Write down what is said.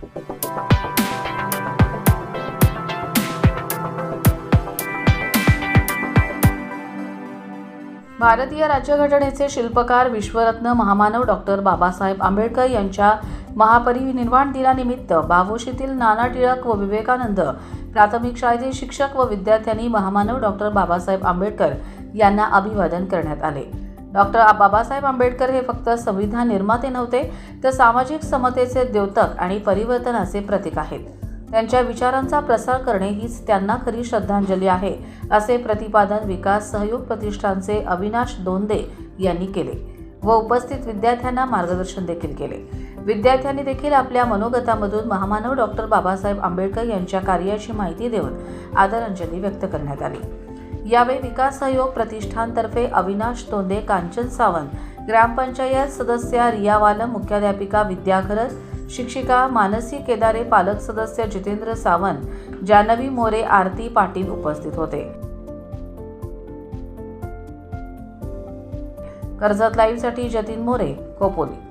भारतीय राज्यघटनेचे शिल्पकार विश्वरत्न महामानव डॉक्टर बाबासाहेब आंबेडकर यांच्या महापरिनिर्वाण दिनानिमित्त बाबोशीतील नाना टिळक व विवेकानंद प्राथमिक शाळेतील शिक्षक व विद्यार्थ्यांनी महामानव डॉक्टर बाबासाहेब आंबेडकर यांना अभिवादन करण्यात आले. डॉक्टर बाबासाहेब आंबेडकर हे फक्त संविधान निर्माते नव्हते तर सामाजिक समतेचे द्योतक आणि परिवर्तनाचे प्रतीक आहेत. त्यांच्या विचारांचा प्रसार करणे हीच त्यांना खरी श्रद्धांजली आहे असे प्रतिपादन विकास सहयोग प्रतिष्ठानचे अविनाश दोंदे यांनी केले व उपस्थित विद्यार्थ्यांना मार्गदर्शन देखील केले. विद्यार्थ्यांनी देखील आपल्या मनोगतामधून महामानव डॉक्टर बाबासाहेब आंबेडकर यांच्या कार्याची माहिती देऊन आदरांजली व्यक्त करण्यात आली. यावेळी विकास सहयोग प्रतिष्ठानतर्फे अविनाश तोंदे कांचन सावंत ग्रामपंचायत सदस्या रिया वालम मुख्याध्यापिका विद्या शिक्षिका मानसी केदारे पालक सदस्य जितेंद्र सावंत जानवी मोरे आरती पाटील उपस्थित होते. कर्जत लाईव्हसाठी जतीन मोरे कोपोली.